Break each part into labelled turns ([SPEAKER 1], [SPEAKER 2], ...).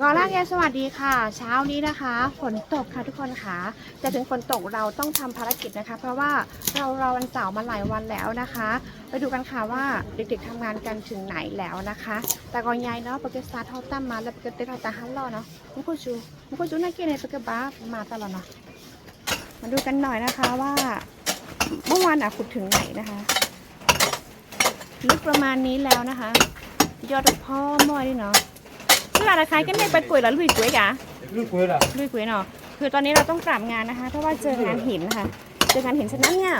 [SPEAKER 1] กอล่าแกสวัสดีค่ะ เช้านี้นะคะฝนตกค่ะทุกคนค่ะแต่ถึงฝนตกเราต้องทำภารกิจนะคะ เพราะว่าเราเราวันเสาร์มาหลายวันแล้วนะคะ ไปดูกันค่ะว่าเด็กๆทำงานกันถึงไหนแล้วนะคะ แต่ก่อนยายเนาะปกติสตาร์ทเท่าตั้มมาแล้วปกติเราจะฮัลโหลเนาะมุกจูมุกจูน่าเกลียดในปกติบ้ามาตลอดเนาะมาดูกันหน่อยนะคะว่าเมื่อวานอะขุดถึงไหนนะคะลึกประมาณนี้แล้วนะคะ ยอดพ่อมอยนี่เนาะ วลาเราขายกันในไปปุ๋ยแล้วลุยปุ๋ยกะ
[SPEAKER 2] ลูกปืนอะ
[SPEAKER 1] ลุยปุ๋ยเนาะคือตอนนี้เราต้องปรับงานนะคะ เพราะว่าเจองานหินนะคะเจองานหินฉะนั้นเนี่ย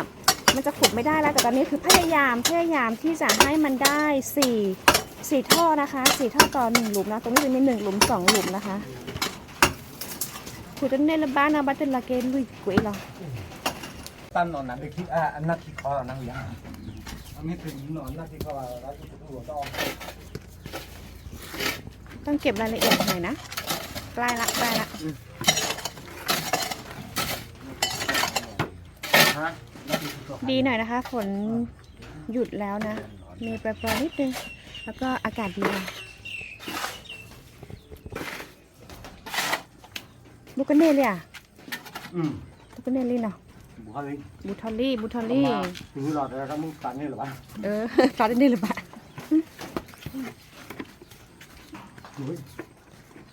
[SPEAKER 1] มันจะขุดไม่ได้แล้วแต่ตอนนี้คือพยายามพยายามที่จะให้มันได้สี่สี่ท่อนะคะสี่ท่อต่อหนึ่งหลุมนะตรงนี้จะมีหนึ่งหลุมสองหลุมนะคะขุดจนในละบ้านนะบ้านเต็นละเกนลุยปุ๋ยเหรอ
[SPEAKER 2] ตั้นนอนนั้นไปคิดอะอันนักคิดคอเรานั่งอยู่ยังอันนี้ถึงนอนนักคิดคอเราแล้วที่ตัวต้อง
[SPEAKER 1] ต้องเก็บรายละเอียดหน่อยนะใกล้ละใกล้ละ
[SPEAKER 2] ฮะนักคิดคอ
[SPEAKER 1] ดีหน่อยนะคะ ฝนหยุดแล้วนะ มีปรยๆนิดนึง แล้วก็อากาศดีเลยบุกเน่เลยอะ
[SPEAKER 2] อืม
[SPEAKER 1] บุกเน่เลยเนาะ
[SPEAKER 2] บุคลิก
[SPEAKER 1] บูทอลลี่บูทอลลี่
[SPEAKER 2] ถึงหลอดแล้วก็มึงตันนี่หรือวะ
[SPEAKER 1] เออฟลอดได้หรือเปล่า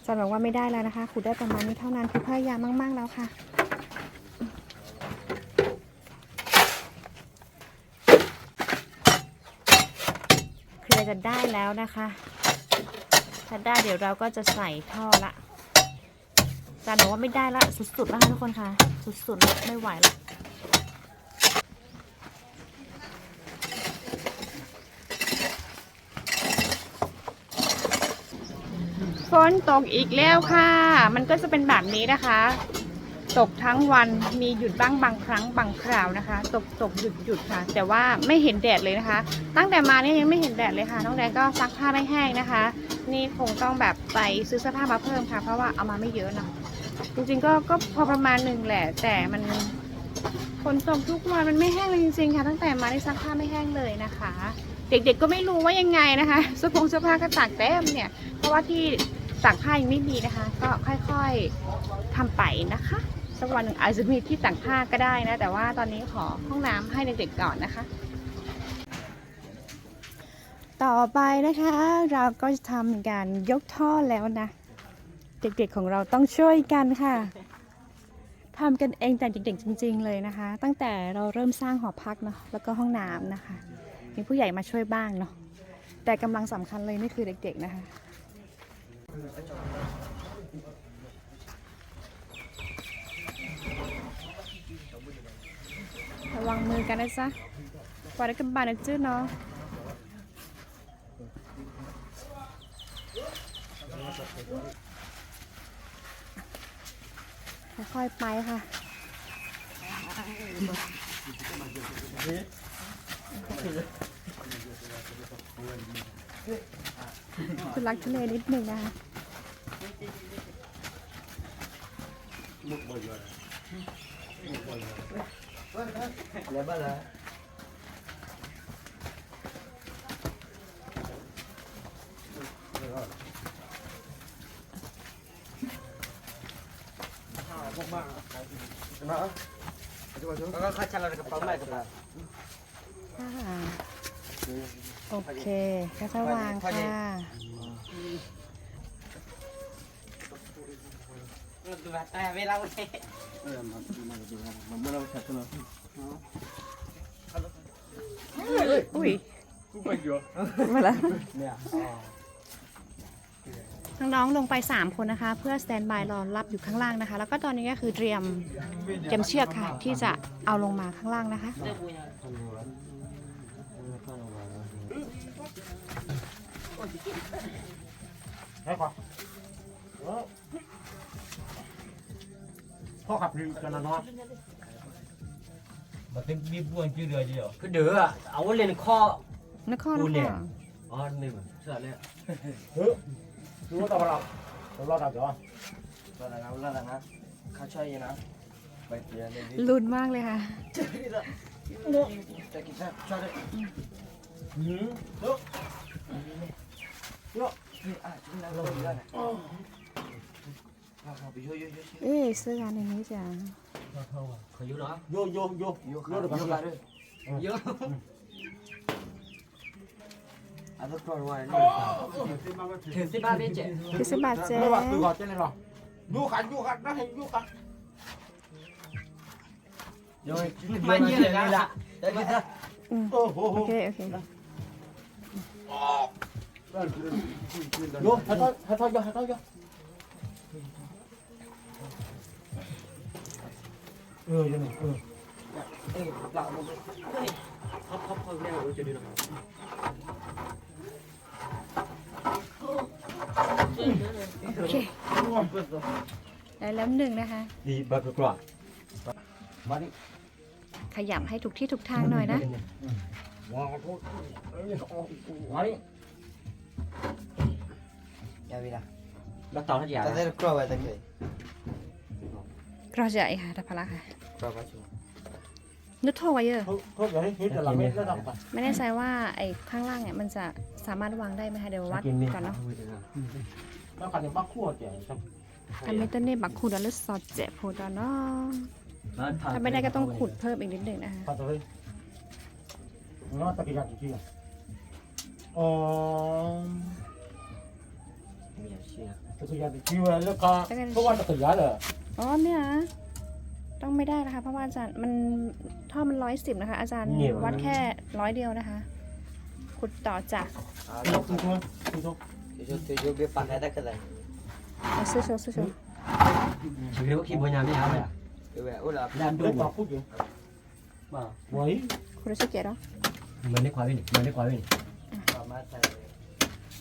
[SPEAKER 1] จันบอกว่าไม่ได้แล้วนะคะ ขุดได้ประมาณนี้เท่านั้นคือพยายามมาก ๆ แล้วค่ะ เคลียร์จะได้แล้วนะคะ ถ้าได้เดี๋ยวเราก็จะใส่ท่อละจันบอกว่าไม่ได้ละสุดๆแล้วค่ะทุกคนค่ะ สุดๆละไม่ไหวละ ฝนตกอีกแล้วค่ะ มันก็จะเป็นแบบนี้นะคะ ตกทั้งวันมีหยุดบ้างบางครั้งบางคราวนะคะ ตกตกหยุดหยุดค่ะ แต่ว่าไม่เห็นแดดเลยนะคะ ตั้งแต่มาเนี่ยยังไม่เห็นแดดเลยค่ะน้องแดนก็ซักผ้าไม่แห้งนะคะ นี่คงต้องแบบไปซื้อเสื้อผ้ามาเพิ่มค่ะ เพราะว่าเอามาไม่เยอะเนาะจริงๆก็ก็พอประมาณหนึ่งแหละ แต่มันฝนตกทุกวันมันไม่แห้งเลยจริงๆค่ะ ตั้งแต่มาได้ซักผ้าไม่แห้งเลยนะคะ เด็กๆก็ไม่รู้ว่ายังไงนะคะเสื้อผงเสื้อผ้าก็ตากเต็มเนี่ย เพราะว่าที่ ตากผ้ายังไม่มีนะคะ ก็ค่อยๆทำไปนะคะสักวันหนึ่งอาจจะมีที่ตากผ้าก็ได้นะ แต่ว่าตอนนี้ขอห้องน้ำให้เด็กๆก่อนนะคะ ต่อไปนะคะเราก็จะทำการยกท่อแล้วนะ เด็กๆของเราต้องช่วยกันค่ะทำกันเองแต่เด็กๆจริง ๆ เลยนะคะ ตั้งแต่เราเริ่มสร้างหอพักเนาะแล้วก็ห้องน้ำนะคะ มีผู้ใหญ่มาช่วยบ้างเนาะแต่กำลังสำคัญเลยนี่คือเด็ก ๆ นะคะ ระวังมือกันนะจ๊ะปล่อยได้กันบานนะจื้อเนาะค่อยๆไปค่ะ คุณรักทุเลนิดหนึ่งนะคะ
[SPEAKER 2] แล้วบ้าละก็ค่าชาเรากระเป๋าไม่กระเป๋า
[SPEAKER 1] ค่ะโอเคค่อยๆวางค่ะ
[SPEAKER 3] เวลาเลย
[SPEAKER 2] เออมันมันมันมันเรา แท็กกันเนาะ
[SPEAKER 1] อุ้ย
[SPEAKER 2] กูไปเยอะ
[SPEAKER 1] มาละ
[SPEAKER 2] เนี่ย
[SPEAKER 1] น้องๆลงไป 3 คนนะคะ เพื่อสแตนบายรอรับอยู่ข้างล่างนะคะ แล้วก็ตอนนี้ก็คือเตรียมเตรียมเชือกค่ะ ที่จะเอาลงมาข้างล่างนะคะ
[SPEAKER 2] ได้ก่อนพ่อขับเรือกันนอนมันเป็นมีบ้
[SPEAKER 4] วนชื่อเรือเดียว
[SPEAKER 3] คือเดือเอาเล่นข้อ น
[SPEAKER 1] คร
[SPEAKER 3] ก
[SPEAKER 1] ข้
[SPEAKER 3] อนั่ค
[SPEAKER 1] รย
[SPEAKER 3] อ๋อนี่เหมือนเสื้อเนี่ย
[SPEAKER 2] เฮ้ยดูว่าต่อนเราเราเราดับเหรอ
[SPEAKER 3] ตอนนั้นเราดันะข้าช่วยนะไปเตียนเลยดิ
[SPEAKER 1] ลุ้นมากเลยค่ะเจะ
[SPEAKER 3] กินแซ่บช่วยได้
[SPEAKER 2] หืม
[SPEAKER 3] เยอะเยอะ
[SPEAKER 1] เอ้ยซื้องานในนี้จ้ะ
[SPEAKER 3] vô đó vô vô
[SPEAKER 2] vô vô được
[SPEAKER 3] vô
[SPEAKER 2] lại đi
[SPEAKER 3] vô
[SPEAKER 2] à
[SPEAKER 3] rất rồi ngoài thử thứ ba bên trẻ thử thứ ba trẻ
[SPEAKER 1] từ gọt trên này rồi vô khánh vô
[SPEAKER 2] khánh nó hình du khách. rồi mày như thế này là ok. Ok 요, 하 타, 하 타, 요, 하 타, 요. 응, 응, 응. เออเรา
[SPEAKER 1] เอามาเฮ้
[SPEAKER 2] ยท็อปท็อปเขาแน่เล
[SPEAKER 3] ยจะดีนะครับ
[SPEAKER 1] โอเคแล้วล้ำหนึ่งนะคะ
[SPEAKER 2] ดีบักกว่ามาดิ
[SPEAKER 1] ขยับให้ถูกที่ถูกทางหน่อยนะ
[SPEAKER 2] มาดิ Ja, wieder. Bắt tao hết
[SPEAKER 3] dạ. Ta thấy được rồi, ta kì.
[SPEAKER 1] กรอใหญ่ค่ะทัพพละค่ะ
[SPEAKER 3] Rồi, bắt chú.
[SPEAKER 1] นึกโทรไวเยอร์
[SPEAKER 2] เขาเขาจะให้คิแต่เราไม่รดับอะ
[SPEAKER 1] ไม่แน่ใจว่าไอ้ข้างล่างเนี่ยมันจะสามารถวางได้ไหมคะเดี๋ยววัดก่อนเนาะ
[SPEAKER 2] แล้วกันจะบักขั้วแก่ครับ
[SPEAKER 1] อันเมตเน่บักคูดอนหรือซอดเจโพดานเนาะถ้าไม่ได้ก็ต้องขุดเพิ่มอีกนิดหนึ่งนะคะ
[SPEAKER 2] พอจะเลยแล้วตะกี้กันจริงๆอ๋อ ก็คือยาติคิวแล้วก็เพราะว่าตัวยาเหร
[SPEAKER 1] ออ๋อเนี่ยต้องไม่ได้นะคะเพราะว่าอาจารย์มันท่อมันร้อยสิบนะคะ อาจารย์วัดแค่ร้อยเดียวนะคะ ขุดต่อจาก
[SPEAKER 3] สู้ๆ
[SPEAKER 5] สู้
[SPEAKER 2] ๆสู้ Beliau
[SPEAKER 5] kaki
[SPEAKER 2] banyak ni
[SPEAKER 5] apa
[SPEAKER 2] ya? Dan dulu. Ba. Woi. ๆ
[SPEAKER 1] คุณรู้สึกเกียรติเหรอ
[SPEAKER 5] Mana kuah ini?
[SPEAKER 3] Mana kuah ini?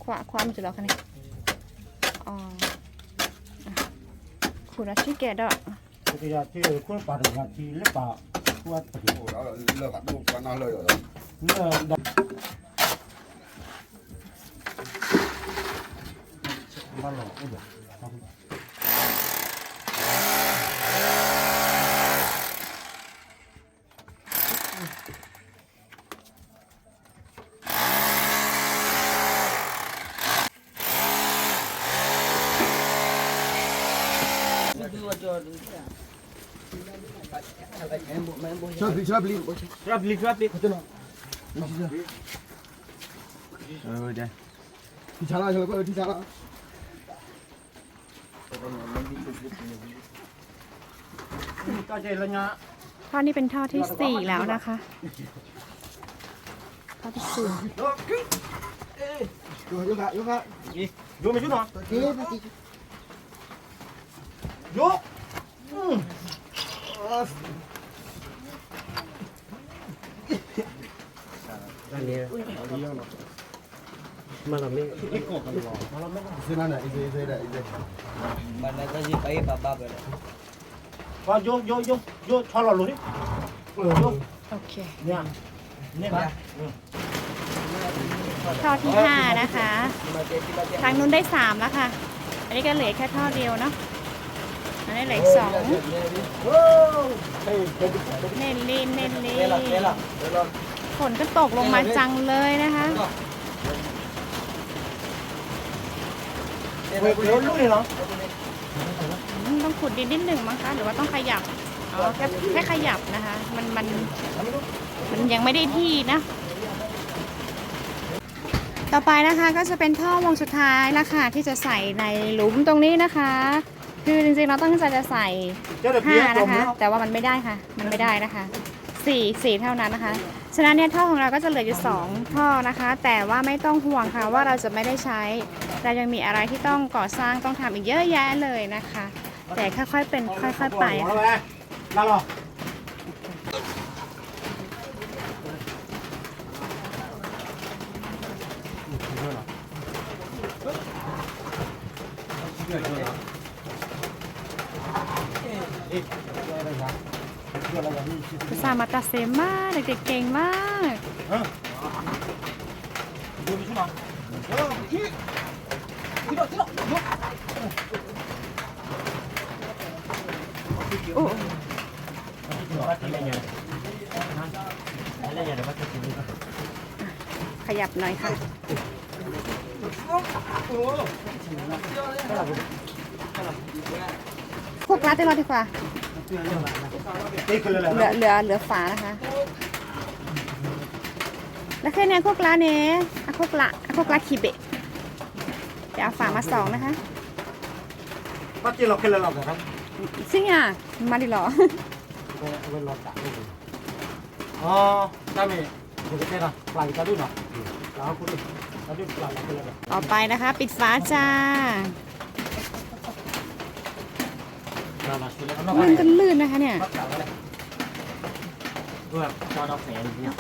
[SPEAKER 1] ขวาขวามันจะรอคะเนี่ย อ๋ออะคุณรู้สึกเกลียดเหรอ
[SPEAKER 2] ตะกี้ยาที่คุณปาดยาที่เล็บปาขั้วตะกี้
[SPEAKER 6] Ủa, đó là lơ bắt buộc và nó lơ rồi
[SPEAKER 2] เนี่ยดับมาหลอกอุ้ย
[SPEAKER 6] Chưa bị, chưa bị
[SPEAKER 2] รับลิครับลิคุณจะ
[SPEAKER 3] Ừ, đây.
[SPEAKER 6] Thì chả là, rồi, thì chả là
[SPEAKER 2] ก็ใจละเนี่ย
[SPEAKER 1] ท่อนี้เป็นท่อที่สี่แล้วนะคะท่อที่สี่
[SPEAKER 6] Rồi, vô hạ, vô hạ
[SPEAKER 2] โยมไปชุดหน่อย
[SPEAKER 6] Kế, kế, kế
[SPEAKER 2] โยม
[SPEAKER 5] Mà làm mấy
[SPEAKER 2] อีกกบกันหรอ
[SPEAKER 6] Thế này này, thế, thế này, thế
[SPEAKER 3] Mà nó có gì phải bà bà vậy?
[SPEAKER 2] ว่าโยโยโยโยชอเราลุยเออโย
[SPEAKER 1] โอเค
[SPEAKER 2] เนี่ยเนี่ยนะ
[SPEAKER 1] ท่อที่ห้านะคะ
[SPEAKER 3] Mà cái cái bà
[SPEAKER 1] ทางนู้นได้สามแล้วค่ะ อันนี้ก็เหลือแค่ท่อเดียวเนาะ อันนี้เหลืออีกสอง
[SPEAKER 2] โอ้เฮ้ยเป็น
[SPEAKER 1] เน้นลีนเน้นลี
[SPEAKER 3] Thế là, thế
[SPEAKER 1] น
[SPEAKER 3] là, thế là.
[SPEAKER 1] ฝนก็ตกลงมาจังเลยนะคะ
[SPEAKER 3] Thế
[SPEAKER 2] เว้ย
[SPEAKER 3] là
[SPEAKER 2] เดี๋ยวลุยเนาะ
[SPEAKER 1] อืมต้องขุดดินนิดหนึ่งมั้งคะหรือว่าต้องขยับอ๋อแค่แค่ขยับนะคะ มันมันมันยังไม่ได้ที่นะ ต่อไปนะคะก็จะเป็นท่อวงสุดท้ายแล้วค่ะที่จะใส่ในหลุมตรงนี้นะคะ คือจริงๆเราตั้งใจจะใส่
[SPEAKER 2] เจ้าเด็ก
[SPEAKER 1] ห้า
[SPEAKER 2] เพี้ยจ
[SPEAKER 1] นะ
[SPEAKER 2] ม
[SPEAKER 1] คะ
[SPEAKER 2] แล้ว
[SPEAKER 1] แต่ว่ามันไม่ได้ค่ะ มันไม่ได้นะคะสี่สี่เท่านั้นนะคะ ฉะนั้นเนี่ยท่อของเราก็จะเหลืออยู่สองท่อนะคะ แต่ว่าไม่ต้องห่วงค่ะว่าเราจะไม่ได้ใช้ เรายังมีอะไรที่ต้องก่อสร้างต้องทำอีกเยอะแยะเลยนะคะ แต่ค่อยๆเป็นค่อยๆไป
[SPEAKER 2] เอา
[SPEAKER 1] ค่ะ
[SPEAKER 2] ไปลาหรอ
[SPEAKER 1] ภาษามาตาเซมมากเด็กๆเก่งมาก
[SPEAKER 2] ดูไปชุดหน่อยเออที่
[SPEAKER 1] โอ้
[SPEAKER 5] Lấy nhà Lấy nhà để bắt cho chị đi
[SPEAKER 1] ขยับหน่อยค่ะ
[SPEAKER 2] โอ้
[SPEAKER 1] พวกร้านเต้นรอดีกว่า
[SPEAKER 2] นี่คืออะไร
[SPEAKER 1] เหลือเหลือเหลือฝานะคะ แล้วแค่เนี้ยพวกร้านเนี้ยอะพวกละอะพวกละคีเบะเดี๋ยวเอาฝามาสองนะคะ
[SPEAKER 2] ปัจจุบันคืออะไรครับ
[SPEAKER 1] ซึ่งอะมาดิเหรอ
[SPEAKER 2] เวลาตัดอ๋อใช่ไหมเดี๋ยวจะเป็นอะไรปลายกระดูกเนาะแล้วคุณดูกระดูกปลายคืออะไร
[SPEAKER 1] ต่อไปนะคะ ปิดฝาจ้า มันก็ลื่นนะคะเนี่ย
[SPEAKER 5] ด้วยจอดอกแสนเนี่ย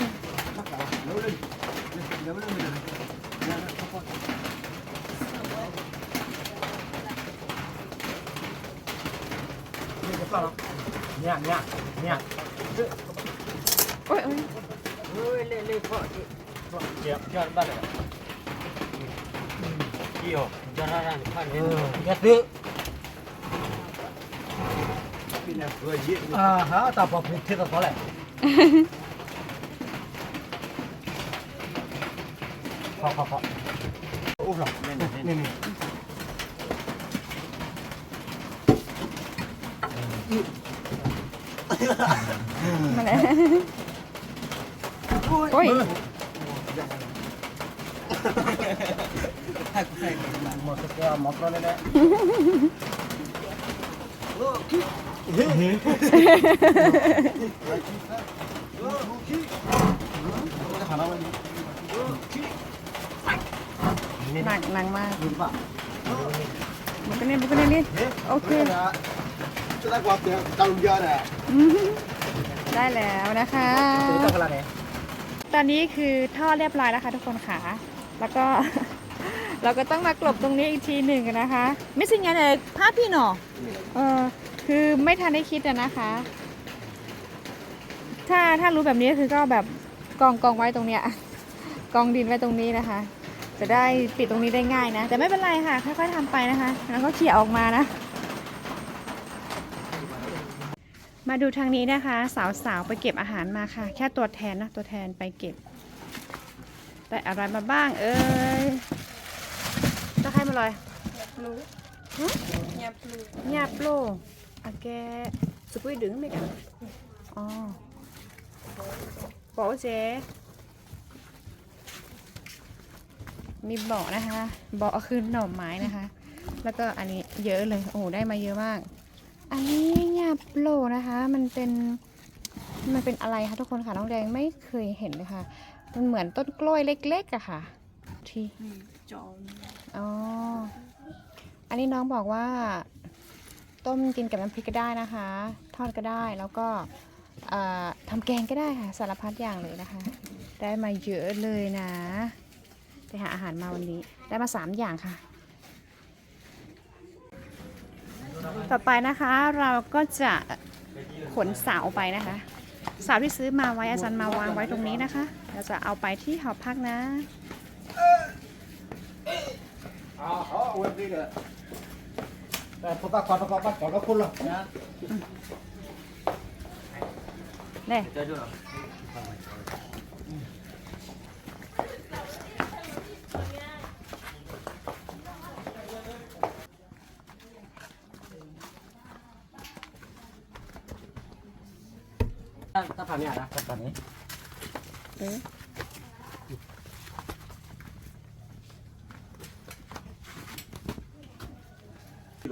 [SPEAKER 2] เนี่ยเนี่ยเนี่ย
[SPEAKER 1] โอ้ยโอ้ย
[SPEAKER 5] เฮ้ยเล่เล่พ่อเดี๋ยวยอดบ้านเลยเกี่หรอยอดร้านข้าว
[SPEAKER 2] เอ
[SPEAKER 5] เนี่ย
[SPEAKER 2] อเนี่ยซื้อ อ่าฮะแต่พอพูดที่ตัวเขาแหละขอขอขออุ้มหรอนี่นี่
[SPEAKER 1] มาแล้วโอ้ย
[SPEAKER 2] ห
[SPEAKER 1] นักหนักมาก
[SPEAKER 6] มป่ะ
[SPEAKER 1] บุกนเนี่ยบุกกันเนี่ยนี่โอเค
[SPEAKER 6] จะได้ความเสียตาลุงเยอะแหละ
[SPEAKER 1] ได้แล้วนะคะ
[SPEAKER 2] ตอน
[SPEAKER 1] นี้คือท่อเรียบร้อยแล้วค่ะทุกคนค่ะ แล้วก็เราก็ต้องมากลบตรงนี้อีกทีหนึ่งนะคะ ไม่สิ่งอย่างเลยภาพพี่หนอเออ คือไม่ทันได้คิดอะนะคะ ถ้าถ้ารู้แบบนี้คือก็แบบกองกองไว้ตรงเนี้ยกองดินไว้ตรงนี้นะคะ จะได้ปิดตรงนี้ได้ง่ายนะ แต่ไม่เป็นไรค่ะค่อยๆทำไปนะคะ แล้วก็เขี่ยออกมานะมาดูทางนี้นะคะ สาวๆไปเก็บอาหารมาค่ะ แค่ตัวแทนนะ ตัวแทนไปเก็บได้อะไรมาบ้าง เอ้ยจะใครมาเลยรู้หยาบลูหยาบลู อะแกสกุยดึงไหมกันอ๋อโป๊เจมีเบาะนะคะเบาะคือหน่อไม้นะคะ แล้วก็อันนี้เยอะเลย โอ้โหได้มาเยอะมาก อันนี้หยาบโลนะคะ มันเป็น มันเป็นอะไรคะทุกคนค่ะน้องแดงไม่เคยเห็นเลยค่ะ มันเหมือนต้นกล้วยเล็กๆอะค่ะ ที่จอมอ๋อ อันนี้น้องบอกว่า ต้มกินกับน้ำพริกก็ได้นะคะ ทอดก็ได้แล้วก็ทำแกงก็ได้ค่ะสารพัดอย่างเลยนะคะ ได้มาเยอะเลยนะ ไปหาอาหารมาวันนี้ได้มาสามอย่างค่ะ ต่อไปนะคะเราก็จะขนเสาไปนะคะเสาที่ซื้อมาไว้อาจารย์มาวางไว้ตรงนี้นะคะ เราจะเอาไปที่หอพักนะ
[SPEAKER 2] อ๋ออ๋อเว็บนี้เลยแต่พอตาขอตะกอบ้านขอก็คุณหรอกนะ
[SPEAKER 1] นี่
[SPEAKER 5] เดี๋ยวดูหน่อย
[SPEAKER 2] ถ้าผ่านเนี่ยนะถ้าผ่านนี้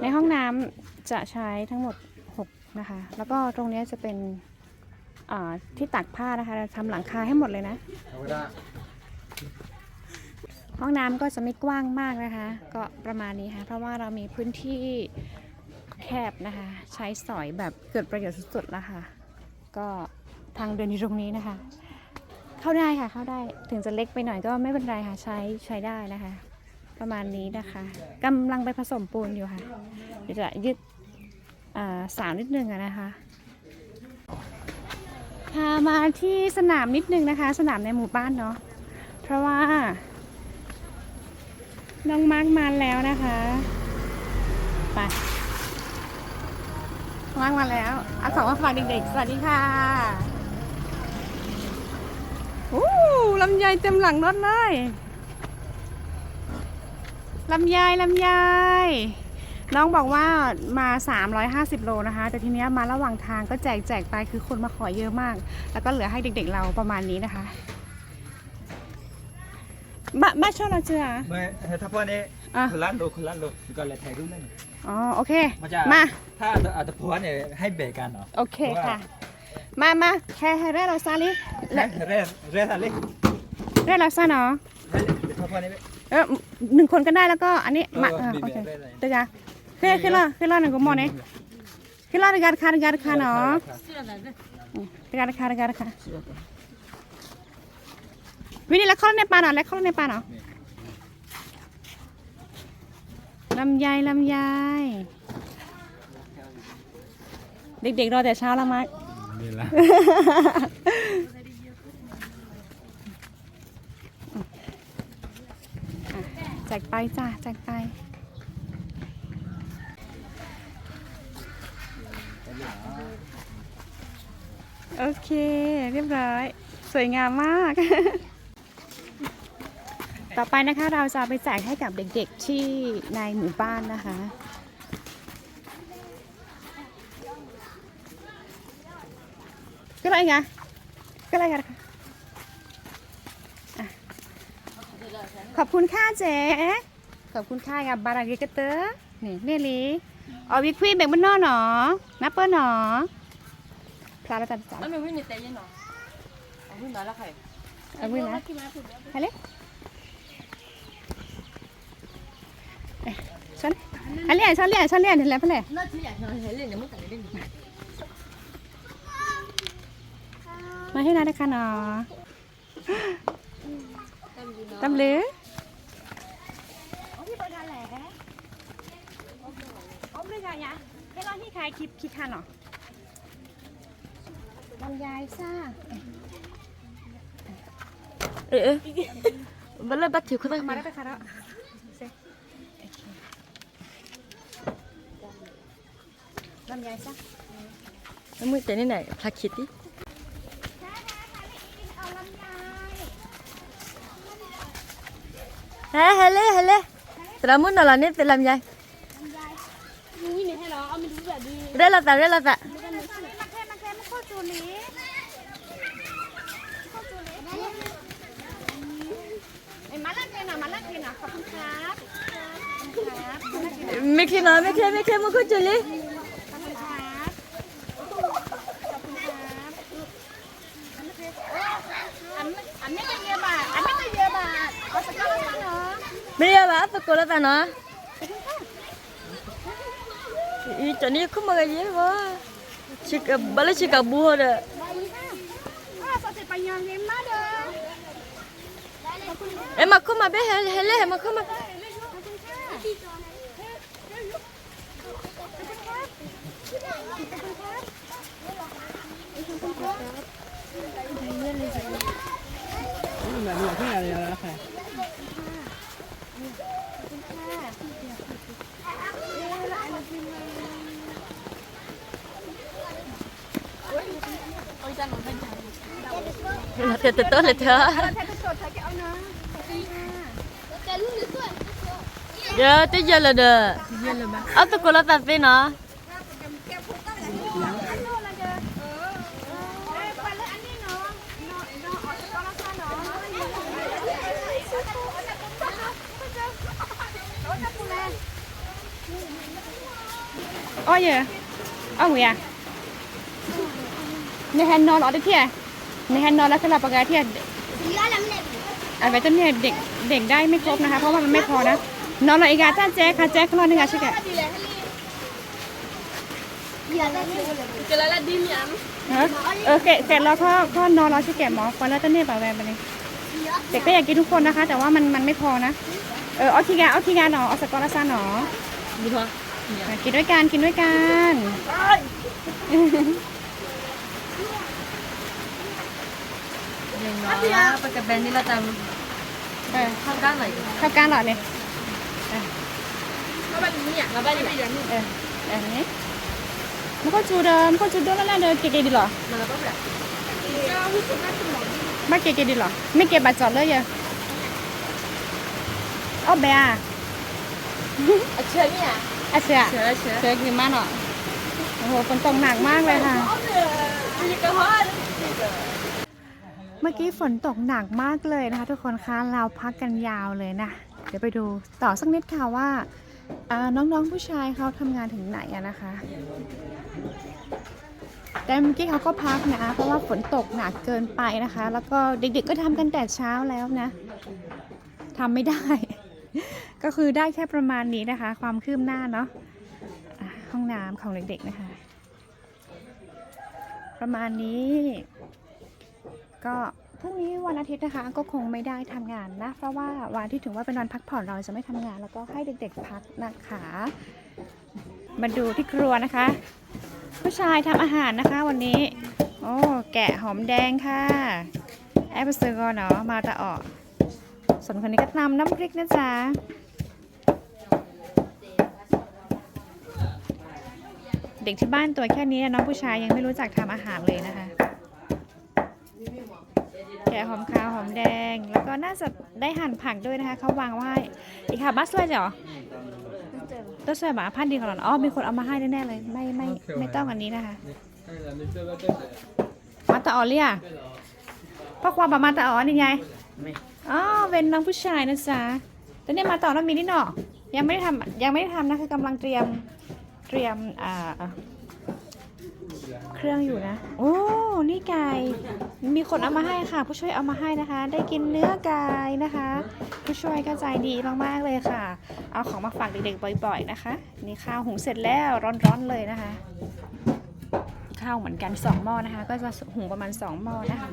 [SPEAKER 1] ใน ห้องน้ำจะใช้ทั้งหมด 6 นะคะ แล้วก็ตรงนี้จะเป็นที่ตักผ้านะคะเราทำหลังคาให้หมดเลยนะ ห้องน้ำก็จะไม่กว้างมากนะคะ ก็ประมาณนี้ค่ะเพราะว่าเรามีพื้นที่แคบนะคะ ใช้สอยแบบเกิดประโยชน์สุดๆแล้วค่ะก็ทางเดินอยู่ตรงนี้นะคะ เข้าได้ค่ะเข้าได้ถึงจะเล็กไปหน่อยก็ไม่เป็นไรค่ะใช้ใช้ได้นะคะ ประมาณนี้นะคะกำลังไปผสมปูนอยู่ค่ะ เดี๋ยวจะยึดสาวนิดนึงนะคะพามาที่สนามนิดนึงนะคะ สนามในหมู่บ้านเนาะเพราะว่า น้องมาร์กมาแล้วนะคะไปมาร์กมาแล้วอาของมาฝากเด็กๆ สวัสดีค่ะโอ้ลำไยเต็มหลังรถเลย ลำไยลำไยน้องบอกว่ามา 350 โลนะคะ แต่ทีเนี้ยมาระหว่างทางก็แจกแจกไปคือคนมาขอเยอะมาก แล้วก็เหลือให้เด็กๆเราประมาณนี้นะคะบ้าบ้าชอบเราเจือ
[SPEAKER 4] ไม่ถ้าพวกนี้
[SPEAKER 1] อะ
[SPEAKER 4] คนละโลคนละโลก็เลยถ่ายรูปนั่น
[SPEAKER 1] อ๋อโอเค
[SPEAKER 4] มันจะ
[SPEAKER 1] มา
[SPEAKER 4] ถ้าอาจจะพวกเนี่ยให้เบรกกันเหรอ
[SPEAKER 1] โอเคค่ะ มามาแค่ให้เร่เราซาลิ
[SPEAKER 4] เร่เร่เร่อะไร
[SPEAKER 1] เร่เราซาเนาะ
[SPEAKER 4] เร่ถ้าพวกนี้
[SPEAKER 1] เออหนึ่งคนก็ได้แล้วก็อันนี้มา
[SPEAKER 4] เออ
[SPEAKER 1] อะ
[SPEAKER 4] บีบ
[SPEAKER 1] โอเค
[SPEAKER 4] เร่อะไร
[SPEAKER 1] เดี๋ยวจ้ะขึ้นขึ้นรอขึ้นรอหนึ่งกุมอนี่ขึ้นรอในการคาในการคาเนาะในการคาในการคาวินี่แล้วเข้าในปลาเนาะแล้วเข้าในปลาเนาะลำไยลำไยเด็กๆรอแต่เช้าแล้วมั้ย
[SPEAKER 4] นี่ละ
[SPEAKER 1] แจกไปจ้าแจกไปโอเค เรียบร้อย สวยงามมาก ต่อไปนะคะเราจะไปแจกให้กับเด็กๆที่ในหมู่บ้านนะคะก็ไรไงก็ไรกันค่ะ ขอบคุณค่าเจ๊ขอบคุณค่ากับบาราเกกเตอร์นี่เมลีเอาวิควีแบ่งบนนอหนอนับเปิ้ลหนอพลาดแล้วจันจัน
[SPEAKER 7] Nó mình biết người tây nhân nó. Ông biết nói là phải.
[SPEAKER 1] เอามือนะไปเลยเอ้ยช้อนอันเลี้ยนช้อนเลี้ยนช้อนเลี้ยนเห็นแล้วเพื่อนเลย
[SPEAKER 7] Nó chỉ là nó thấy lên nó mất cái lên.
[SPEAKER 1] มาให้นายนะคะหนอตำลือพี่เปิดทานแหละ โอ้ไม่ได้ไงให้เราที่ใครคลิปคลิปคันหรอลำยายซ่า
[SPEAKER 7] Ê ê. Vẫn là bắt thiếu không
[SPEAKER 1] มา
[SPEAKER 7] phải
[SPEAKER 1] ได้ไปค่ะแล้วลำยายซ่า
[SPEAKER 7] Nó mới tới đây này, là khít đi.
[SPEAKER 1] เอาลำยาย
[SPEAKER 7] Hê hê lê hê lê. Tụi nó muốn nào là nên phải làm gì? Đây là tạ, đây là tạ.
[SPEAKER 1] มาแค่มาแค่มาโคจูนี้ไอ้มาลักเกนอะมาลักเกนอะขอบคุณครับขอ บคุณครับมาลักเกนอะ
[SPEAKER 7] Mày khi nói, mày khi, mày khi mua cô chửi đi.
[SPEAKER 1] ขอบคุณครับขอบคุณครับอันไม่อันไม่ได้เยอะบาทอันไม่ได้เยอะบาทก็สักก้อนเนาะ ยังเลี้ยงมาเด้อ
[SPEAKER 7] Em mà không mà biết hê hê lê, mà không mà.
[SPEAKER 2] แบบนี้ที่ไหนเลยนะใคร
[SPEAKER 7] Là từ từ tốt là thơ.
[SPEAKER 1] แค่ทุกสดใช้แกเอาเนาะข อบคุณค่ะ
[SPEAKER 7] Dạ, tới giờ là được. Áp tụi cô là tạ phê nó.
[SPEAKER 1] อ๋อเยอะอ๋อเวียในแฮนนอนอ๋อเที่ยในแฮนนอนแล้วส ลับปากกาเที่ยอันไว้ต้นเนี่ยเด็กเด็กได้ไม่ครบนะคะ เพราะว่ามันไม่พอนะนอนรออีกาจ้าแจ๊คค่ะแจ๊ครอหนึ่งอะใช่ไหม
[SPEAKER 7] Cái này là đi nhỉ?
[SPEAKER 1] ฮะเออเกะเสร็จแล้วก็ก็นอนรอชิแกะหมอฟันแล้วต้นเนี่ยปากแวมไปเลยเด็กก็อยากกินทุกคนนะคะ แต่ว่ามันมันไม่พอนะเออเอาทีกาเอาทีกาหนอเอาสกอร์ลาซาหนอ
[SPEAKER 7] Đi thôi.
[SPEAKER 1] อะกินด้วยกันกินด้วยกัน
[SPEAKER 7] Nhưng nó, phải cái bên đi là tầm
[SPEAKER 1] เออ
[SPEAKER 7] không đáng lại.
[SPEAKER 1] เข้าการหลอดเลย
[SPEAKER 7] Nó bay đi nhỉ? Nó bay đi nhỉ?
[SPEAKER 1] เออเออนี่มันก็จูเดิมมันก็จูเดิมแล้วแหละเดินเก๋ๆดีเหรอ
[SPEAKER 7] Mà nó có phải
[SPEAKER 1] ไม่เก๋ๆดีเหรอไม่เก็บบัตรจอดเลยเหรอเอาแบะ
[SPEAKER 7] Ở chơi nhỉ?
[SPEAKER 1] อาเชีย
[SPEAKER 7] เชื่อเชื่อ
[SPEAKER 1] เจอกี่มากเนาะโอ้โหฝนตกหนักมากเลยค่ะ เมื่อกี้ฝนตกหนักมากเลยนะคะ ทุกคนคะเราพักกันยาวเลยนะ เดี๋ยวไปดูต่อสักนิดค่ะว่าน้องๆผู้ชายเขาทำงานถึงไหนอะนะคะ แต่เมื่อกี้เขาก็พักนะ เพราะว่าฝนตกหนักเกินไปนะคะ แล้วก็เด็กๆก็ทำกันแต่เช้าแล้วนะทำไม่ได้ ก็คือได้แค่ประมาณนี้นะคะ ความคืบหน้าเนาะห้องน้ำของเด็กๆนะคะ ประมาณนี้ ก็พรุ่งนี้วันอาทิตย์นะคะก็คงไม่ได้ทำงานนะ เพราะว่าวันที่ถือว่าเป็นวันพักผ่อนเราจะไม่ทำงาน แล้วก็ให้เด็กๆพักนะคะ มาดูที่ครัวนะคะ ผู้ชายทำอาหารนะคะวันนี้ โอ้แกะหอมแดงค่ะแอปเปิลซกอนเนาะมาตะออกส่วนคนนี้ก็ตำน้ำพริกนะจ๊ะเด็กที่บ้านตัวแค่นี้น้องผู้ชายยังไม่รู้จักทำอาหารเลยนะคะ แกะหอมขาวหอมแดง แล้วก็น่าจะได้หั่นผักด้วยนะคะเขาวางไว้อีกค่ะบัสเลยเหรอต้องใส่หมาพันธุ์ดีก่อนอ๋อมีคนเอามาให้แน่ๆเลย ไม่ไม่ไม่ต้องอันนี้นะคะมาตาออเลียพ่อความบามาตาออนี่ไงอ๋อเป็นน้องผู้ชายนะจ๊ะแต่เนี่ยมาต่อแล้วมีนิดหน่อยังไม่ได้ทำยังไม่ได้ทำนะคือกำลังเตรียมเตรียมอ่า เครื่องอยู่นะ โอ้ นี่ไก่ มีคนเอามาให้ค่ะ ผู้ช่วยเอามาให้นะคะ ได้กินเนื้อไก่นะคะ ผู้ช่วยก็ใจดีมากๆเลยค่ะ เอาของมาฝากเด็กๆบ่อย ๆนะคะ นี่ข้าวหุงเสร็จแล้วร้อนๆเลยนะคะ ข้าวเหมือนกันสองหม้อนะคะ ก็จะหุงประมาณสองหม้อนะคะ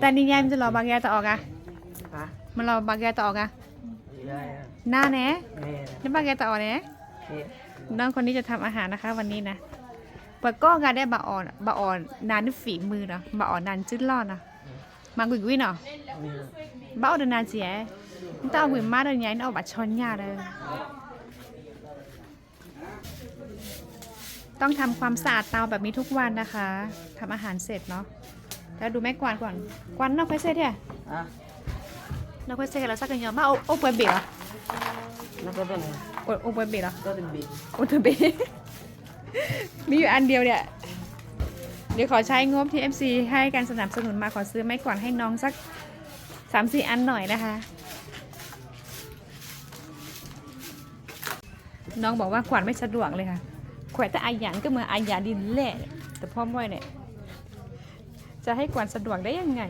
[SPEAKER 1] แต่นี่ยายมันจะรอบางแกต่อออกอะ
[SPEAKER 3] ฮะ
[SPEAKER 1] มันรอบางแกต่อออกอะ
[SPEAKER 3] ได้อะ
[SPEAKER 1] หน้าแนะ
[SPEAKER 3] แม่
[SPEAKER 1] นี่บางแกต่อออกเนะ
[SPEAKER 3] เนี่ย
[SPEAKER 1] น้องคนนี้จะทำอาหารนะคะ วันนี้นะเปิดกล้องกันได้บะอ่อนบะอ่อนนานด้วยฝีมือเนาะบะอ่อนนานจื้นรอดเนาะมากุยกุยเนาะ
[SPEAKER 3] มี
[SPEAKER 1] บะอ่อนเดินนานเสียนี่ต้องเอาหุ่นมาเดินยัยนี่เอาบัตรช้อนยาเลยต้องทำความสะอาดเตาแบบนี้ทุกวันนะคะทำอาหารเสร็จเนาะแล้วดูแม่กวาดก่อนกวาดนอกไฟเสร็จเนี่ย
[SPEAKER 3] อะ
[SPEAKER 1] นอกไฟเสร็จแล้วสักกันยอมมาเอาเอาไปเบียร์
[SPEAKER 3] นั่นก็เป็นไง
[SPEAKER 1] เอาเอาไปเบียร์
[SPEAKER 3] ก็เป็นบี
[SPEAKER 1] โอเทเบมีอยู่อันเดียวเนี่ย เดี๋ยวขอใช้งบที่ MC ให้การสนับสนุนมาขอซื้อไม้กวาดให้น้องสักสามสี่อันหน่อยนะคะ น้องบอกว่ากวาดไม่สะดวกเลยค่ะขวดแต่อาหยันก็เหมือนอาหยันดินแหละแต่พ่อม่อยเนี่ยจะให้กวาดสะดวกได้ยังไง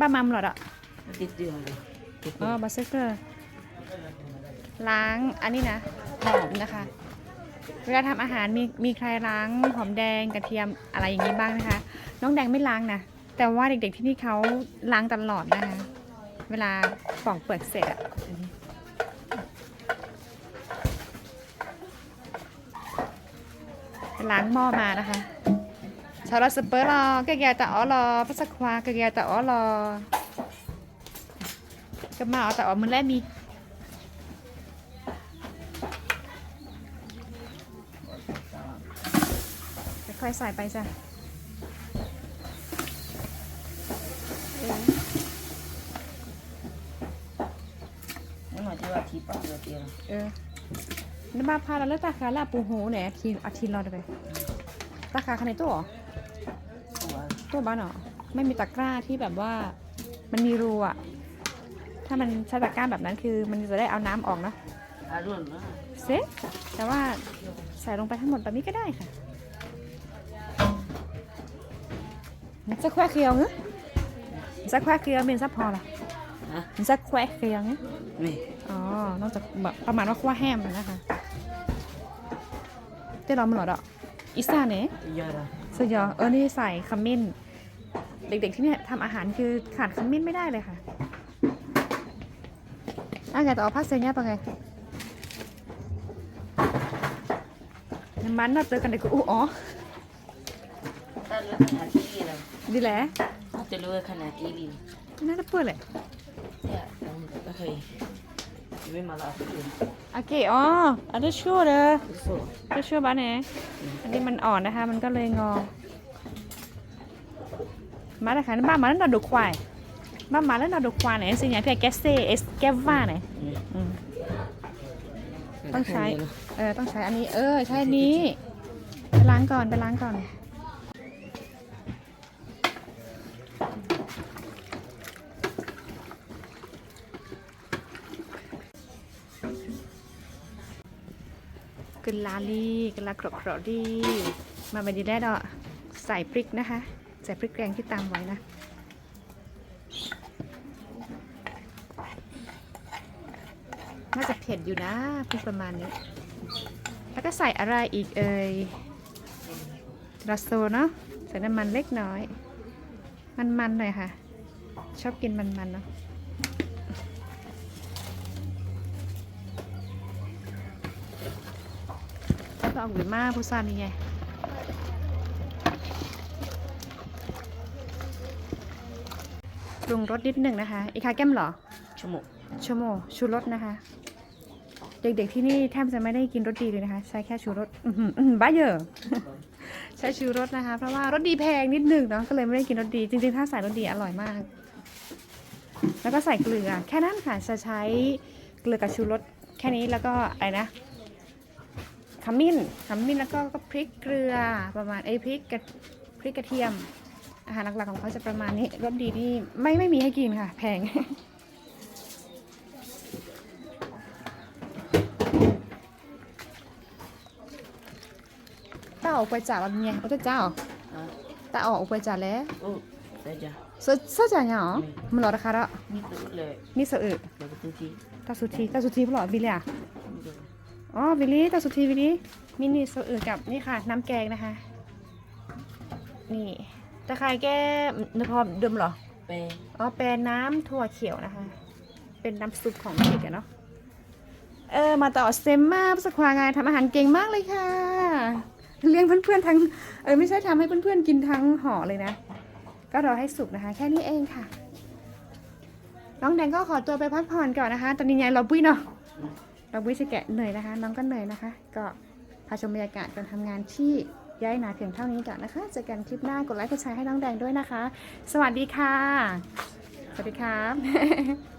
[SPEAKER 1] บ้ามัมเหรอดะ
[SPEAKER 3] ติดเดือนเลย
[SPEAKER 1] อ๋อบาเซเกอร์ล้างอันนี้นะหอมนะคะ เวลาทำอาหารมีมีใครล้างหอมแดงกระเทียมอะไรอย่างนี้บ้างนะคะ น้องแดงไม่ล้างนะแต่ว่าเด็กๆที่นี่เขาล้างตลอดนะคะ เวลาปอกเปลือกเสร็จอะล้างหม้อมานะคะชาวราสเปอร์รอแกแกแต่อ๋อรอพัสควาแกแกแต่อ๋อรอ ก็มาเอาแต่ออกมือแรกมีค่อยๆใส่ไปจ้ะเออ
[SPEAKER 3] นั่นหมายถึงว่าทีปากเราเตียง
[SPEAKER 1] เออน้ำมาพาเราเลือกตาคาลาปูโหเนี่ยทีอาทีรอดไปตาคาคันในตัวเหรอ
[SPEAKER 3] ตัว
[SPEAKER 1] ตัวบ้านเหรอไม่มีตะกร้าที่แบบว่ามันมีรูอะ ถ้ามันใช้ตะกร้าแบบนั้นคือมันจะได้เอาน้ำออกนะ
[SPEAKER 3] อารุ่นนะ
[SPEAKER 1] เซ็แต่ว่าใส่ลงไปทั้งหมดแบบนี้ก็ได้ค่ะมันจะแควะเคียวเนอะมันจะแควะเคียวเป็นซับพอละ
[SPEAKER 3] ฮะ
[SPEAKER 1] มันจะแควะเคียวเนอะ
[SPEAKER 3] นี่
[SPEAKER 1] อ๋อ นอกจากแบบประมาณว่าคั่วแห้มอะนะคะเดี๋ยวเรามาหลอดอะอีสานเนี่ย
[SPEAKER 3] เยอะนะ
[SPEAKER 1] สยอเออนี่ใส่ขมิ้น เด็กๆที่เนี่ยทำอาหารคือขาดขมิ้นไม่ได้เลยค่ะ อะไงต่อพักเซียเปะไงน้ำมันน่าเจอกันเด็กก็อู้อ๋อ
[SPEAKER 3] ถ้าเลือกขนาดกี่ลีนะ
[SPEAKER 1] ดีแหละ
[SPEAKER 3] ถ้าจะเลือกขนาดกี่ลี
[SPEAKER 1] น่าจะเปิดเลย
[SPEAKER 3] เนี่ยก็เคยไม่มาลาสุด
[SPEAKER 1] โอเคอ๋ออันนี้ชั่วเลย
[SPEAKER 3] สู้
[SPEAKER 1] ก็ชั่วบ้านเนี่ยอันนี้มันอ่อนนะคะ มันก็เลยงอ มาแต่ขายในบ้านมาตั้งแต่ดูควายมาแล้วเราดูควาย พี่แกสเซ่เอสแกว่าไหนอืมต้องใช้ เออ ต้องใช้อันนี้ เออ ใช้อันนี้ ไปล้างก่อน ไปล้างก่อน กึนลาลีกึนลากรอบกรอบดี มาไปดีแล้วดอกใส่พริกนะคะ ใส่พริกแกงที่ตามไว้นะ น่าจะเผ็ดอยู่นะพริกประมาณนี้ แล้วก็ใส่อะไรอีกเอ่ยรัสโซเนาะใส่น้ำมันเล็กน้อย มันๆหน่อยค่ะ ชอบกินมันๆเนาะแล้วก็เอาหรือมาพุซานี่ไงปรุงรสนิดหนึ่งนะคะ อีกค่ะแก้มเหรอ
[SPEAKER 3] ชั่วโมง
[SPEAKER 1] ชั่วโมงชูรสนะคะ เด็กๆที่นี่แทบจะไม่ได้กินรสดีเลยนะคะ ใช้แค่ชูรสบ้าเยอะใช้ชูรสนะคะ เพราะว่ารสดีแพงนิดหนึ่งเนาะก็เลยไม่ได้กินรสดี จริงๆ ถ้าใส่รสดีอร่อยมาก แล้วก็ใส่เกลือ แค่นั้นค่ะจะใช้เกลือกับชูรสแค่นี้แล้วก็อะไรนะขมิ้นขมิ้นแล้วก็ก็พริกเกลือประมาณไอ้พริกกระพริกกระเทียมอาหารหลักๆของเขาจะประมาณนี้รสดีนี่ไม่ไม่มีให้กินค่ะ แพง ta ở quay trả làm nhẹ, có thể chào ta ở quay trả lẽ
[SPEAKER 3] โอ้ได้จ้ะ
[SPEAKER 1] sơ sơ trả nhỏ mà lọt ra đó
[SPEAKER 3] นี่ตัวเลย
[SPEAKER 1] mi sợ ự
[SPEAKER 3] เดี๋ยวไปซื้อที่
[SPEAKER 1] ta su thi ta su thi lọt vì à อ๋อวิลลี่ตาสุธีวิลลี่มินิโซเอือกับนี่ค่ะน้ำแกงนะคะ นี่ตะไคร้แก้เนื้อพอมเดิมเหรอ
[SPEAKER 3] เปย์
[SPEAKER 1] อ๋อเป็นน้ำถั่วเขียวนะคะ เป็นน้ำซุปของเด็กอะเนาะเออ มาต่อเซมมาภาษาควางานทำอาหารเก่งมากเลยค่ะ เลี้ยงเพื่อนๆทั้งเออไม่ใช่ทำให้เพื่อนๆกินทั้งห่อเลยนะ ก็รอให้สุกนะคะ แค่นี้เองค่ะ น้องแดงก็ขอตัวไปพักผ่อนก่อนนะคะ ตอนนี้ยายเราปุ้ยเนาะเราปุ้ยจะแกะเหนื่อยนะคะ น้องก็เหนื่อยนะคะ ก็พาชมบรรยากาศการทำงานที่ย้ายนาเพียงเท่านี้ก่อนนะคะเจอกันคลิปหน้ากดไลค์กดแชร์ให้น้องแดงด้วยนะคะ สวัสดีค่ะ สวัสดีครับ